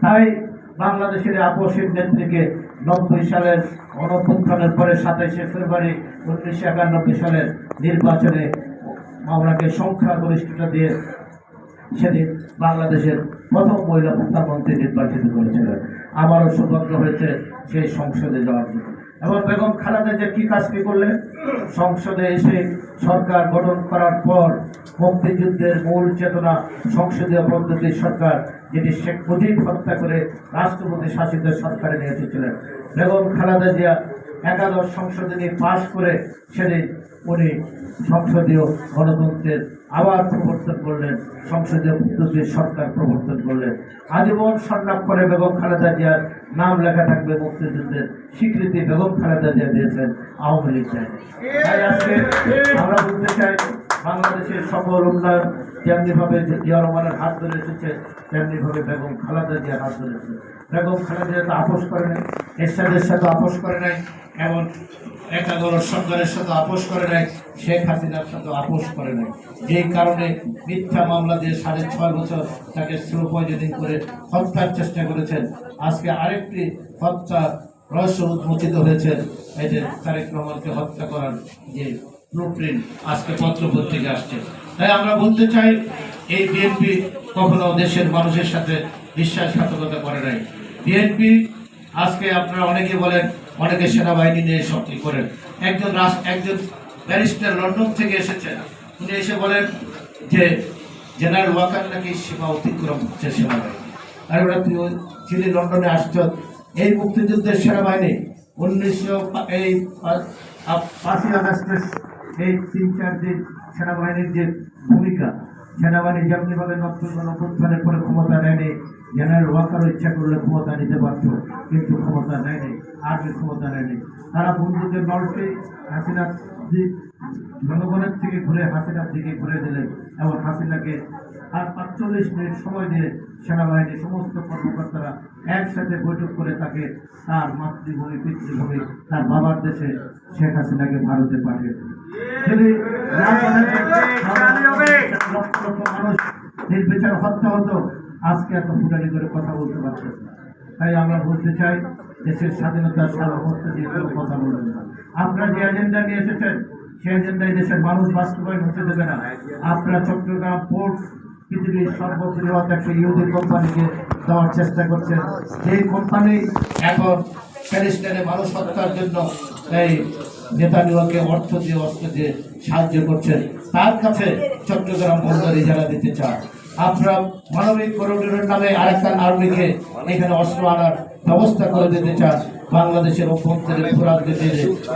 তাই বাংলাদেশের আপোষের নেত্রীকে নব্বই সালের গণপুত্থানের পরে সাতাইশে ফেব্রুয়ারি উনিশশো একানব্বই সালের নির্বাচনে মামলাকে সংখ্যাগরিষ্ঠতা দিয়ে সেদিন বাংলাদেশের প্রথম মহিলা প্রধানমন্ত্রী নির্বাচিত করেছিলেন আমারও সৌভাগ্য হয়েছে সেই সংসদে যাওয়ার জন্য। এবং বেগম খালেদা যে কি কাজটি করলেন? সংসদে এসে সরকার গঠন করার পর মুক্তিযুদ্ধের মূল চেতনা সংসদীয় পদ্ধতির সরকার যেটি শেখ মুজিব হত্যা করে রাষ্ট্রপতি শাসিত সরকারে নিয়ে এসেছিলেন। বেগম খালেদা জিয়া একাদশ সংশোধনী পাশ করে সেদিন উনি সংসদীয় গণতন্ত্রের আবার প্রবর্তন করলেন, সংসদীয় বিদ্যুতের সরকার প্রবর্তন করলেন। আজীবন করে বেগম খালেদা জিয়ার নাম লেখা থাকবে মুক্তিযুদ্ধের স্বীকৃতি বেগম খালেদা জিয়া দিয়েছেন আওয়ামী লীগ তাই আজকে আমরা বলতে চাই বাংলাদেশের সকল উন্নয়ন যেমনিভাবে জিয়া রহমানের হাত ধরে এসেছে, তেমনিভাবে বেগম খালেদা জিয়ার হাত ধরে এসেছে। বেগম খালেদা তো আপোষ করে নাই, এরশাদের সাথে আপোষ করে নাই, এমন একাদল সরকারের সাথে আপোষ করে নাই, শেখ হাসিনার সাথে আপোষ করে নাই। যেই কারণে মিথ্যা মামলা দিয়ে সাড়ে ছয় বছর তাকে স্লো করে হত্যার চেষ্টা করেছেন। আজকে আরেকটি হত্যা রহস্য উন্মোচিত হয়েছে এই যে তারেক রহমানকে হত্যা করার যে ব্লুপ্রিন্ট আজকে পত্র পত্রিকা আসছে। তাই আমরা বলতে চাই, এই বিএনপি কখনো দেশের মানুষের সাথে বিশ্বাসঘাতকতা করে নাই। বিএনপি আজকে আপনারা অনেকে বলেন, অনেকে সেনাবাহিনী নিয়ে সক্রি করেন। একজন একজন ব্যারিস্টার লন্ডন থেকে এসেছেন। উনি এসে বলেন যে, জেনারেল ওয়াকার নাকি সীমা অতিক্রম হচ্ছে সেনাবাহিনী। আর ওরা তুই চিলি লন্ডনে আসছ, এই মুক্তিযুদ্ধের সেনাবাহিনী উনিশশো এই পাঁচই আগস্টের এই তিন চার দিন সেনাবাহিনীর যে ভূমিকা, সেনাবাহিনী যেমনিভাবে নতুন অভ্যুত্থানের পরে ক্ষমতা নেয়নি, জেনারেল ওয়াকারও ইচ্ছা করলে ক্ষমতা নিতে পারত, কিন্তু ক্ষমতা নেয়নি আর্মি ক্ষমতা নেয়নি তারা বন্দুকের নলটি হাসিনা জনগণের থেকে ঘুরে হাসিনার দিকে ঘুরে দিলেন এবং হাসিনাকে আর পাঁচচল্লিশ মিনিট সময় দিয়ে সেনাবাহিনীর সমস্ত কর্মকর্তারা একসাথে বৈঠক করে তাকে তার মাতৃভূমি, পিতৃভূমি, তার বাবার দেশে শেখ হাসিনাকে ভারতে পাঠিয়ে। মানুষ নির্বিচার হত্যা হতো আজকে এত ফুটানি করে কথা বলতে না। তাই আমরা বলতে চাই, দেশের স্বাধীনতার সার্বভৌমত্ব নিয়ে কোনো কথা বলবেন না। আপনারা যে এজেন্ডা নিয়ে এসেছেন, সেই এজেন্ডায় দেশের মানুষ বাস্তবায়ন হতে দেবে না। আপনারা চট্টগ্রাম পোর্ট পৃথিবীর সর্ববৃহৎ একটা ইউদি কোম্পানিকে দেওয়ার চেষ্টা করছেন। এই কোম্পানি এখন প্যালেস্টাইনে মানুষ হত্যার জন্য এই নেতানিওকে অর্থ দিয়ে অস্ত্র দিয়ে সাহায্য করছেন। তার কাছে চট্টগ্রাম বন্দর ইজারা দিতে চান। আপনারা মানবিক করিডোরের নামে আরেকটা আর্মিকে এখানে অস্ত্র আনার ব্যবস্থা করে দিতে চান, বাংলাদেশের অভ্যন্তরে দিতে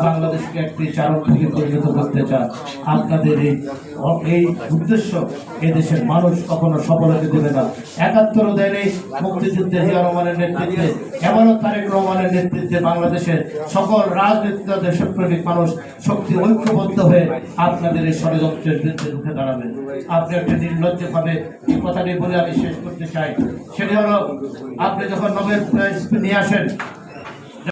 বাংলাদেশকে একটি চারণ থেকে পরিণত করতে চান। আপনাদের এই এই উদ্দেশ্য এদেশের মানুষ কখনো সফল হতে দেবে না। একাত্তর দেয়নি মুক্তিযুদ্ধে জিয়া রহমানের নেতৃত্বে এমনও তারেক রহমানের নেতৃত্বে বাংলাদেশের সকল রাজনীতিক দেশপ্রেমিক মানুষ শক্তি ঐক্যবদ্ধ হয়ে আপনাদের এই ষড়যন্ত্রের বিরুদ্ধে রুখে দাঁড়াবেন আপনি একটা নির্লজ্জভাবে কথাটি বলে আমি শেষ করতে চাই। সেটি হলো আপনি যখন নোবেল প্রাইজ নিয়ে আসেন